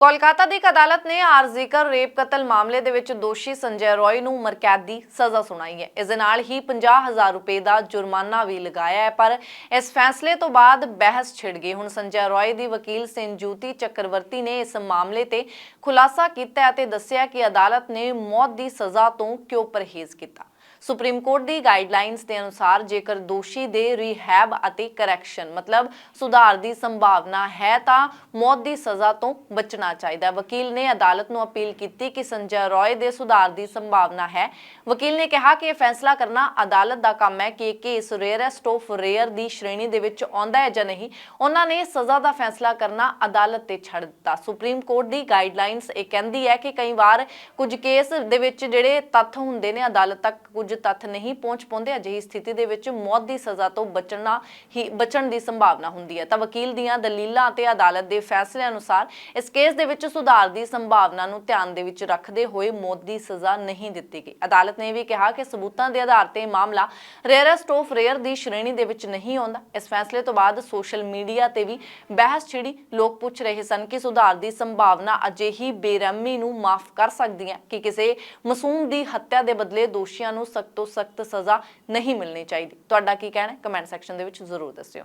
ਕੋਲਕਾਤਾ ਦੀ ਇੱਕ ਅਦਾਲਤ ਨੇ ਆਰਜ਼ੀਕਰ ਰੇਪ ਕਤਲ ਮਾਮਲੇ ਦੇ ਵਿੱਚ ਦੋਸ਼ੀ ਸੰਜੈ ਰੋਏ ਨੂੰ ਉਮਰਕੈਦ ਦੀ ਸਜ਼ਾ ਸੁਣਾਈ ਹੈ। ਇਸ ਦੇ ਨਾਲ ਹੀ 50000 ਰੁਪਏ ਦਾ ਜੁਰਮਾਨਾ ਵੀ ਲਗਾਇਆ ਹੈ, ਪਰ ਇਸ ਫੈਸਲੇ ਤੋਂ ਬਾਅਦ ਬਹਿਸ ਛਿੜ ਗਈ। ਹੁਣ ਸੰਜੈ ਰੋਏ ਦੀ ਵਕੀਲ ਸਿੰਜੂਤੀ ਚੱਕਰਵਰਤੀ ਨੇ ਇਸ ਮਾਮਲੇ ਤੇ ਖੁਲਾਸਾ ਕੀਤਾ ਅਤੇ ਦੱਸਿਆ ਕਿ ਅਦਾਲਤ ਨੇ ਮੌਤ ਦੀ ਸਜ਼ਾ ਤੋਂ ਕਿਉਂ ਪਰਹੇਜ਼ ਕੀਤਾ। ਸੁਪਰੀਮ ਕੋਰਟ ਦੀ ਗਾਈਡਲਾਈਨਸ ਦੇ ਅਨੁਸਾਰ ਜੇਕਰ ਦੋਸ਼ੀ ਦੇ ਰੀਹੈਬ ਅਤੇ ਕਰੈਕਸ਼ਨ ਮਤਲਬ ਸੁਧਾਰ ਦੀ ਸੰਭਾਵਨਾ ਹੈ ਤਾਂ ਮੌਤ ਦੀ ਸਜ਼ਾ ਤੋਂ ਬਚਣਾ ਚਾਹੀਦਾ ਵਕੀਲ ਨੇ ਅਦਾਲਤ ਨੂੰ ਅਪੀਲ ਕੀਤੀ ਕਿ ਸੰਜੈ ਰॉय ਦੇ ਸੁਧਾਰ ਦੀ ਸੰਭਾਵਨਾ ਹੈ। ਵਕੀਲ ਨੇ ਕਿਹਾ ਕਿ ਇਹ ਫੈਸਲਾ ਕਰਨਾ ਅਦਾਲਤ ਦਾ ਕੰਮ ਹੈ ਕਿ ਇਹ ਕੇਸ ਰੇਅਰੈਸਟ ਆਫ ਰੇਅਰ ਦੀ ਸ਼੍ਰੇਣੀ ਦੇ ਵਿੱਚ ਆਉਂਦਾ ਹੈ ਜਾਂ ਨਹੀਂ। ਉਹਨਾਂ ਨੇ ਸਜ਼ਾ ਦਾ ਫੈਸਲਾ ਕਰਨਾ ਅਦਾਲਤ ਤੇ ਛੱਡ ਦਿੱਤਾ। ਸੁਪਰੀਮ ਕੋਰਟ ਦੀ ਗਾਈਡਲਾਈਨਸ ਇਹ ਕਹਿੰਦੀ ਹੈ ਕਿ ਕਈ ਵਾਰ ਕੁਝ ਕੇਸ ਦੇ ਵਿੱਚ ਜਿਹੜੇ ਤੱਥ ਹੁੰਦੇ ਨੇ, ਅਦਾਲਤ ਤੱਕ ਕੁਝ ਤੱਥ ਨਹੀਂ ਪਹੁੰਚ ਪਾਉਂਦੇ, ਅਜਿਹੀ ਸਥਿਤੀ ਦੇ ਵਿੱਚ ਮੌਤ ਦੀ ਸਜ਼ਾ ਤੋਂ ਬਚਣਾ ਹੀ, ਬਚਣ ਦੀ ਸੰਭਾਵਨਾ ਹੁੰਦੀ ਹੈ। ਤਾਂ ਵਕੀਲ ਦੀਆਂ ਦਲੀਲਾਂ ਅਤੇ ਅਦਾਲਤ ਦੇ ਫੈਸਲੇ ਅਨੁਸਾਰ ਇਸ ਕੇਸ ਦੇ ਵਿੱਚ ਸੁਧਾਰ ਦੀ ਸੰਭਾਵਨਾ ਨੂੰ ਧਿਆਨ ਦੇ ਵਿੱਚ ਰੱਖਦੇ ਹੋਏ ਮੌਤ ਦੀ ਸਜ਼ਾ ਨਹੀਂ ਦਿੱਤੀ ਗਈ। ਅਦਾਲਤ ਨੇ ਵੀ ਕਿਹਾ ਕਿ ਸਬੂਤਾਂ ਦੇ ਆਧਾਰ ਤੇ ਮਾਮਲਾ ਰੇਅਰੈਸਟ ਆਫ ਰੇਅਰ ਦੀ ਸ਼੍ਰੇਣੀ ਦੇ ਵਿੱਚ ਨਹੀਂ ਆਉਂਦਾ। ਇਸ ਫੈਸਲੇ ਤੋਂ ਬਾਅਦ ਸੋਸ਼ਲ ਮੀਡੀਆ ਤੇ ਵੀ ਬਹਿਸ ਛਿੜੀ ਲੋਕ ਪੁੱਛ ਰਹੇ ਸਨ ਕਿ ਸੁਧਾਰ ਦੀ ਸੰਭਾਵਨਾ ਅਜਿਹੀ ਬੇਰਹਿਮੀ ਨੂੰ ਮਾਫ ਕਰ ਸਕਦੀ ਹੈ ਕਿ ਕਿਸੇ ਮਾਸੂਮ ਦੀ ਹੱਤਿਆ ਦੇ ਬਦਲੇ ਦੋਸ਼ੀਆਂ ਨੂੰ ਸਖਤ ਤੋਂ ਸਖਤ ਸਜ਼ਾ ਨਹੀਂ ਮਿਲਣੀ ਚਾਹੀਦੀ। ਤੁਹਾਡਾ ਕੀ ਕਹਿਣਾ ਹੈ? ਕਮੈਂਟ ਸੈਕਸ਼ਨ ਦੇ ਵਿੱਚ ਜ਼ਰੂਰ ਦੱਸਿਓ।